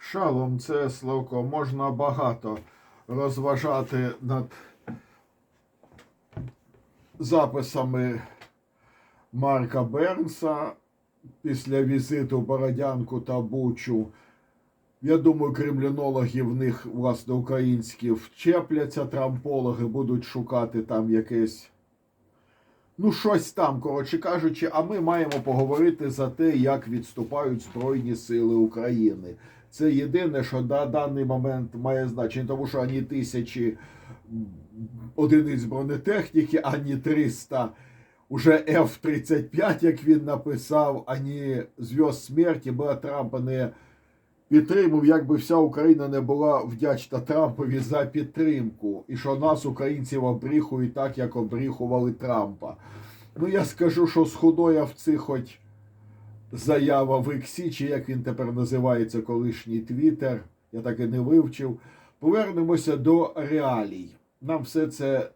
Шалом це Славко, можна багато розважати над записами Марка Бернса після візиту Бородянку та Бучу. Я думаю, кремлінологи в них, власне, українські вчепляться, трампологи будуть шукати там якесь. Ну, щось там, коротше кажучи, а ми маємо поговорити за те, як відступають Збройні Сили України. Це єдине, що на даний момент має значення, тому що ані тисячі одиниць бронетехніки, ані 300 уже F-35, як він написав, ані зв'язь смерті, бо Трампа не підтримав, якби вся Україна не була вдячна Трампові за підтримку, і що нас, українців, обріхують так, як обріхували Трампа. Ну я скажу, що з худоя в цих хоч заява в Іксі, чи як він тепер називається, колишній Твіттер, я так і не вивчив. Повернемося до реалій. Нам все це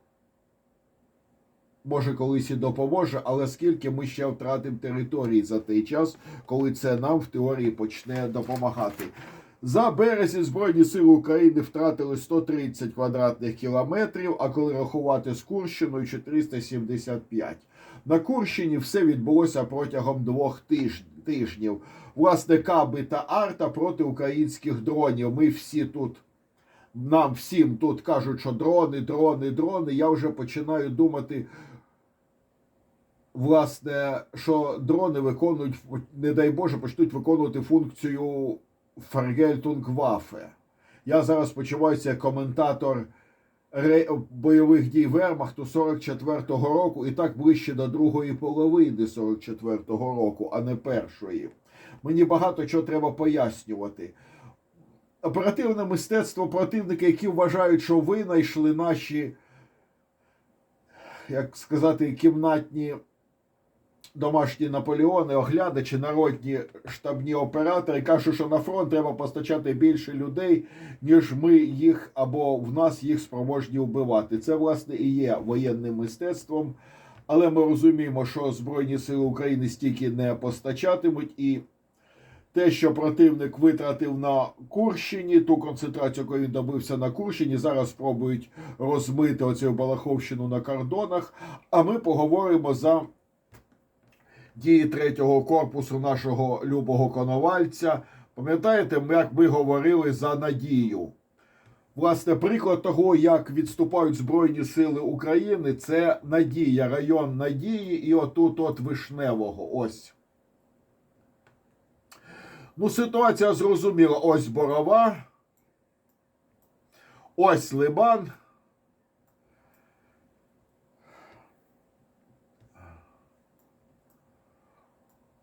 може колись і допоможе, але скільки ми ще втратимо території за той час, коли це нам в теорії почне допомагати. За березень Збройні Сили України втратили 130 квадратних кілометрів, а коли рахувати з Курщиною 475. На Курщині все відбулося протягом двох тиж- тижнів. Власне, каби та арта проти українських дронів. Ми всі тут, нам всім тут кажуть, що дрони, дрони, дрони. Я вже починаю думати, власне, що дрони виконують, не дай Боже, почнуть виконувати функцію Фергельтунгваффе. Я зараз почуваюся як коментатор бойових дій Вермахту 44-го року, і так ближче до другої половини 44-го року, а не першої. Мені багато чого треба пояснювати. Оперативне мистецтво противники, які вважають, що ви знайшли наші, як сказати, кімнатні домашні Наполеони, оглядачі, народні штабні оператори кажуть, що на фронт треба постачати більше людей, ніж ми їх або в нас їх спроможні вбивати. Це, власне, і є воєнним мистецтвом. Але ми розуміємо, що Збройні Сили України стільки не постачатимуть, і те, що противник витратив на Курщині, ту концентрацію, яку він добився на Курщині, зараз спробують розмити оцю Балаховщину на кордонах. А ми поговоримо за дії третього корпусу нашого любого коновальця. Пам'ятаєте, як ми говорили за надію? Власне, приклад того, як відступають Збройні Сили України, це Надія, район Надії і отут от Вишневого. Ось. Ну, ситуація зрозуміла. Ось Борова. Ось Лиман.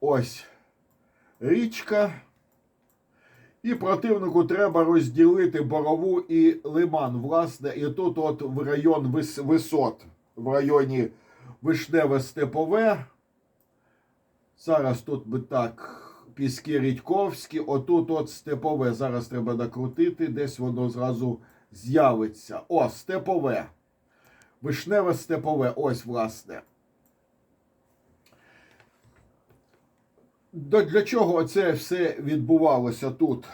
Ось річка. І противнику треба розділити борову і лиман. Власне, і тут, от в район вис- висот, в районі Вишневе Степове. Зараз тут би так, Піски Рідьковські, отут от Степове. Зараз треба накрутити, десь воно зразу з'явиться. О, Степове. Вишневе Степове. Ось, власне. Для чого це все відбувалося тут?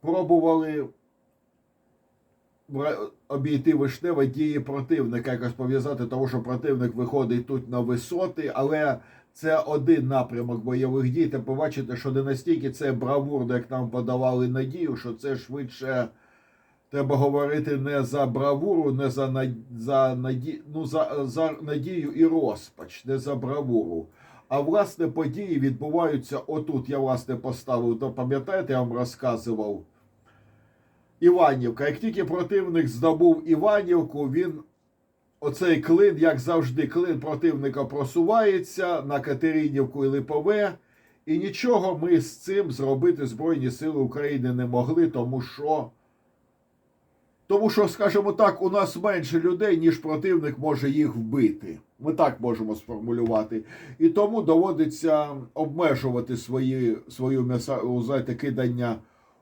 Пробували обійти вишневе дії противника, якось пов'язати, тому що противник виходить тут на висоти, але це один напрямок бойових дій. Та побачите, що не настільки це бравурно, як нам подавали надію, що це швидше. Треба говорити не за бравуру, не за, над... за, наді... ну, за... за надію і розпач, не за бравуру. А власне події відбуваються отут. Я власне поставив, то пам'ятаєте, я вам розказував. Іванівка. Як тільки противник здобув Іванівку, він оцей клин, як завжди, клин противника просувається на Катеринівку і Липове. І нічого ми з цим зробити Збройні Сили України не могли, тому що. Тому що, скажімо так, у нас менше людей, ніж противник може їх вбити. Ми так можемо сформулювати. І тому доводиться обмежувати свої, свою м'яса, знаєте, кидання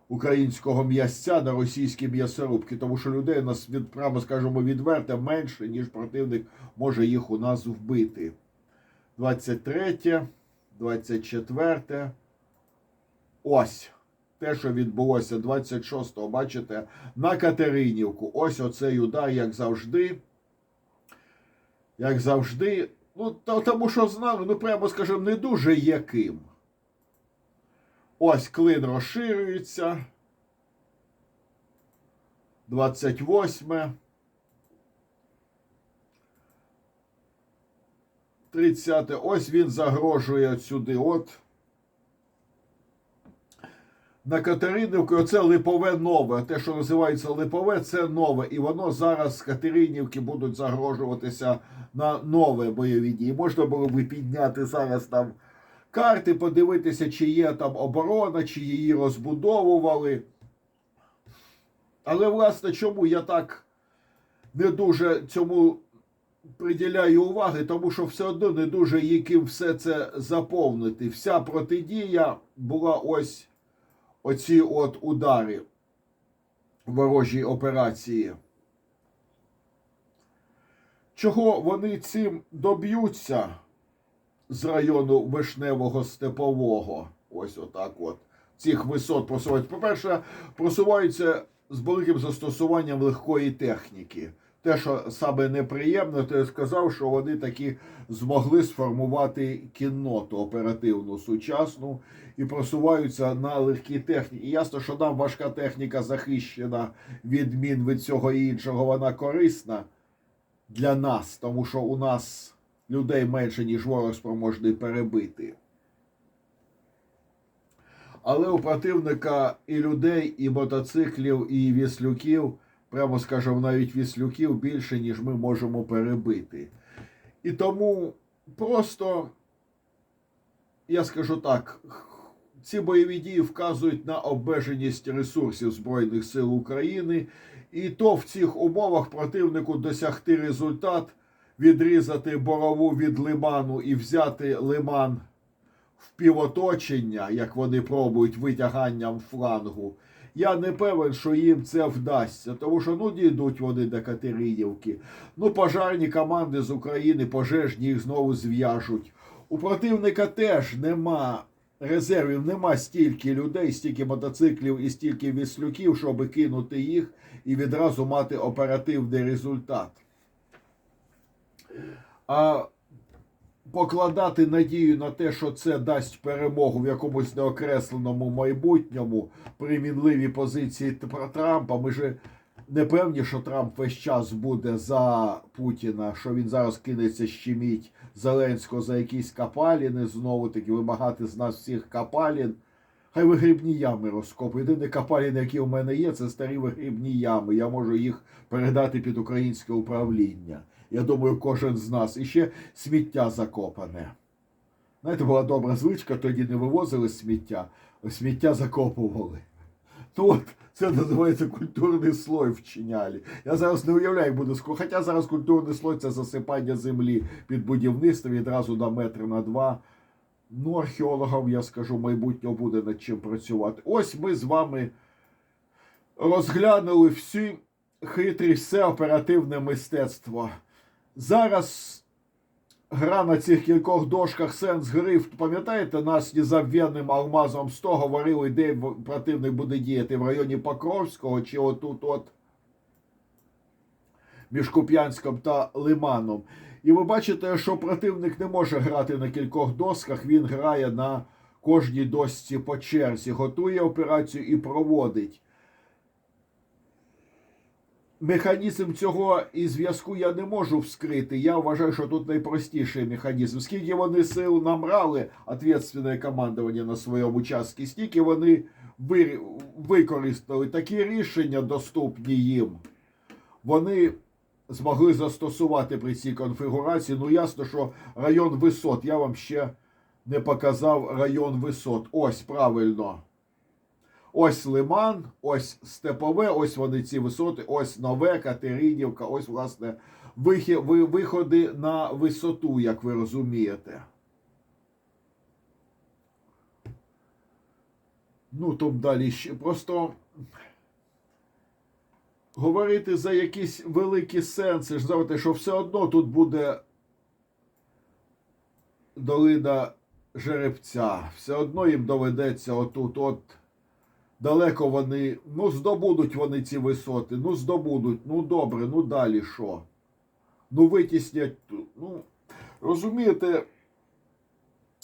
українського м'ясця на російські м'ясорубки, тому що людей у нас від, прямо скажемо відверто менше, ніж противник може їх у нас вбити. 23, 24. ось те, що відбулося 26-го, бачите, на Катеринівку. Ось оцей удар, як завжди. Як завжди. Ну, то- тому що знали, ну прямо скажемо, не дуже яким. Ось клин розширюється. 28. 30. Ось він загрожує сюди. От. На Катеринівку оце липове нове. Те, що називається липове, це нове. І воно зараз з Катеринівки будуть загрожуватися на нове бойові дії. Можна було би підняти зараз там карти, подивитися, чи є там оборона, чи її розбудовували. Але, власне, чому я так не дуже цьому приділяю уваги, тому що все одно не дуже яким все це заповнити. Вся протидія була ось оці от удари ворожій операції. Чого вони цим доб'ються з району Вишневого Степового? Ось отак от. Цих висот просувають. По-перше, просуваються з великим застосуванням легкої техніки. Те, що саме неприємно, то я сказав, що вони таки змогли сформувати кінноту оперативну сучасну і просуваються на легкій техніці. І ясно, що нам важка техніка захищена від мін від цього і іншого, вона корисна для нас, тому що у нас людей менше, ніж ворог спроможний перебити. Але у противника і людей, і мотоциклів, і віслюків, прямо скажемо, навіть віслюків більше, ніж ми можемо перебити. І тому просто, я скажу так, ці бойові дії вказують на обмеженість ресурсів Збройних сил України, і то в цих умовах противнику досягти результат, відрізати борову від лиману і взяти лиман в півоточення, як вони пробують витяганням флангу. Я не певен, що їм це вдасться, тому що ну дійдуть вони до Катеринівки. Ну, пожарні команди з України, пожежні їх знову зв'яжуть. У противника теж нема резервів, нема стільки людей, стільки мотоциклів і стільки віслюків, щоб кинути їх і відразу мати оперативний результат. А покладати надію на те, що це дасть перемогу в якомусь неокресленому майбутньому при мінливій позиції Тр- Трампа. Ми ж не певні, що Трамп весь час буде за Путіна, що він зараз кинеться щеміть Зеленського за якісь капаліни, знову таки вимагати з нас всіх капалін. Хай вигрібні ями розкопують. Єдині капаліни, які у мене є, це старі вигрібні ями. Я можу їх передати під українське управління. Я думаю, кожен з нас. І ще сміття закопане. Знаєте, була добра звичка, тоді не вивозили сміття, а сміття закопували. Ну от, це називається культурний слой вчиняли. Я зараз не уявляю, як буду ско- Хоча зараз культурний слой це засипання землі під будівництво відразу на метр на два. Ну, археологам, я скажу, майбутнього буде над чим працювати. Ось ми з вами розглянули всі хитрість, все оперативне мистецтво. Зараз гра на цих кількох дошках сенс гри. Пам'ятаєте, нас незабвенним алмазом 100 говорили, де противник буде діяти в районі Покровського чи отут от між Куп'янськом та Лиманом. І ви бачите, що противник не може грати на кількох досках, він грає на кожній досці по черзі, готує операцію і проводить. Механізм цього і зв'язку я не можу вскрити. Я вважаю, що тут найпростіший механізм. Скільки вони сил набрали, ответственне командування на своєму участку, стільки вони використали такі рішення, доступні їм. Вони змогли застосувати при цій конфігурації. Ну, ясно, що район висот. Я вам ще не показав район висот. Ось правильно. Ось Лиман, ось Степове, ось вони ці висоти, ось Нове, Катеринівка, ось, власне, виходи на висоту, як ви розумієте. Ну, там далі ще просто говорити за якісь великі сенси, знаєте, що все одно тут буде долина жеребця. Все одно їм доведеться отут, от далеко вони, ну здобудуть вони ці висоти, ну здобудуть, ну добре, ну далі що? Ну витіснять. Ну, розумієте,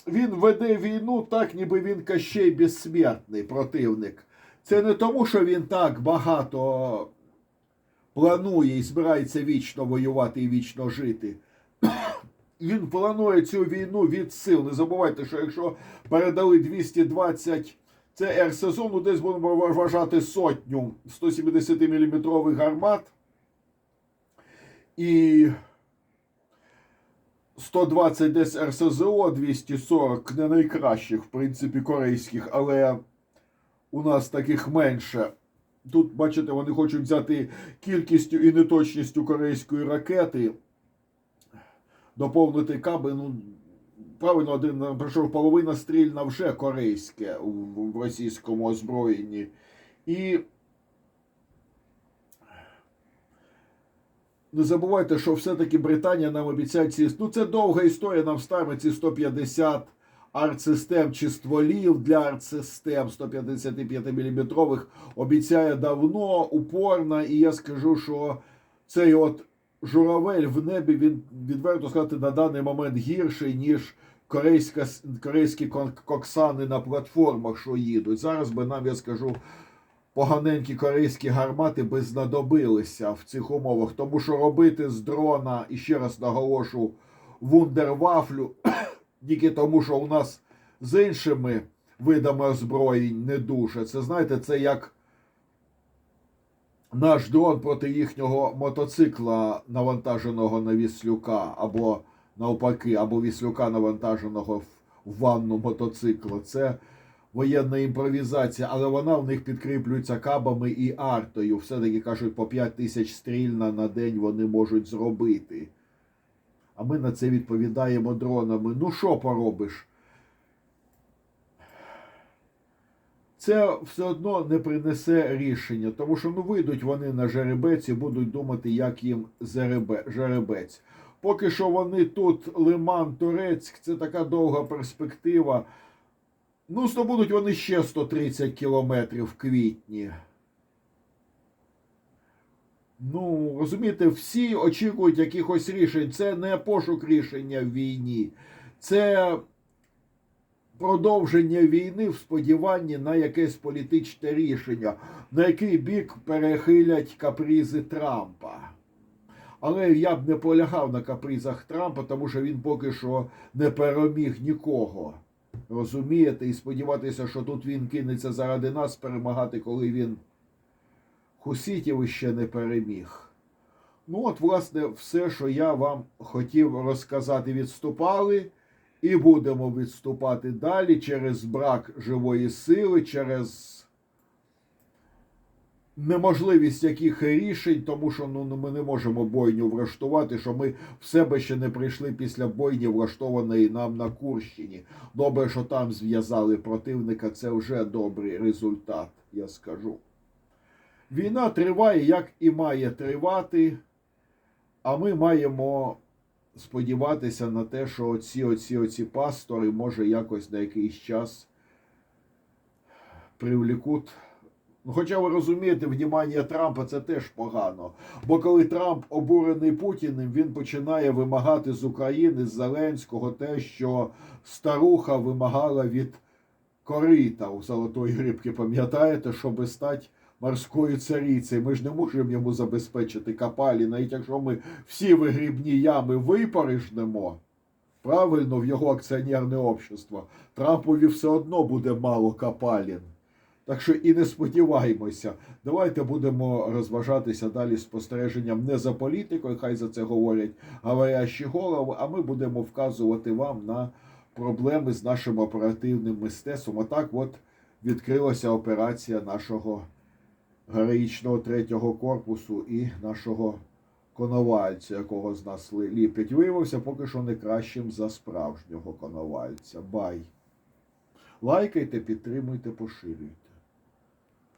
він веде війну так, ніби він Кощей безсмертний противник. Це не тому, що він так багато планує і збирається вічно воювати і вічно жити. Він планує цю війну від сил. Не забувайте, що якщо передали 220 це Р-сезон, ну десь будемо вважати сотню 170 мм гармат і 120 десь РСЗО, 240 не найкращих, в принципі, корейських, але у нас таких менше. Тут, бачите, вони хочуть взяти кількістю і неточністю корейської ракети, доповнити каби. Ну, правильно, один прийшов половина стрільна вже корейське в, російському озброєнні. І не забувайте, що все-таки Британія нам обіцяє ці. Ну, це довга історія, нам ставить ці 150 артсистем чи стволів для артсистем 155 мм обіцяє давно, упорно, і я скажу, що цей от журавель в небі він відверто сказати на даний момент гірший, ніж корейська, корейські коксани на платформах, що їдуть. Зараз би нам, я скажу, поганенькі корейські гармати би знадобилися в цих умовах, тому що робити з дрона, і ще раз наголошу, вундервафлю, тільки тому, що у нас з іншими видами озброєнь не дуже. Це знаєте, це як наш дрон проти їхнього мотоцикла, навантаженого на віслюка, або навпаки, або віслюка навантаженого в- ванну мотоцикла. Це воєнна імпровізація, але вона в них підкріплюється кабами і артою. Все-таки кажуть, по 5 тисяч стрільна на день вони можуть зробити. А ми на це відповідаємо дронами. Ну що поробиш? Це все одно не принесе рішення, тому що ну вийдуть вони на жеребець і будуть думати, як їм жеребець. Поки що вони тут Лиман, Турецьк, це така довга перспектива. Ну, здобудуть вони ще 130 кілометрів в квітні. Ну, розумієте, всі очікують якихось рішень. Це не пошук рішення в війні, це продовження війни в сподіванні на якесь політичне рішення, на який бік перехилять капризи Трампа. Але я б не полягав на капризах Трампа, тому що він поки що не переміг нікого. Розумієте, і сподіватися, що тут він кинеться заради нас перемагати, коли він хусітів іще не переміг. Ну, от, власне, все, що я вам хотів розказати, відступали, і будемо відступати далі через брак живої сили, через неможливість яких рішень, тому що ну, ми не можемо бойню влаштувати, що ми в себе ще не прийшли після бойні, влаштованої нам на Курщині. Добре, що там зв'язали противника, це вже добрий результат, я скажу. Війна триває, як і має тривати, а ми маємо сподіватися на те, що оці, оці, оці пастори, може, якось на якийсь час привлікуть. Хоча ви розумієте, внімання Трампа це теж погано. Бо коли Трамп обурений Путіним, він починає вимагати з України, з Зеленського те, що старуха вимагала від корита у Золотої Рибки. Пам'ятаєте, щоб стати морською царицею? Ми ж не можемо йому забезпечити капалі, навіть якщо ми всі вигрібні ями випорожнемо. Правильно, в його акціонерне общество. Трампові все одно буде мало капалін. Так що і не сподіваємося. Давайте будемо розважатися далі спостереженням не за політикою, хай за це говорять говорящі голови, а ми будемо вказувати вам на проблеми з нашим оперативним мистецтвом. Отак от відкрилася операція нашого героїчного третього корпусу і нашого коновальця, якого з нас ліпять. Виявився поки що не кращим за справжнього коновальця. Бай! Лайкайте, підтримуйте, поширюйте.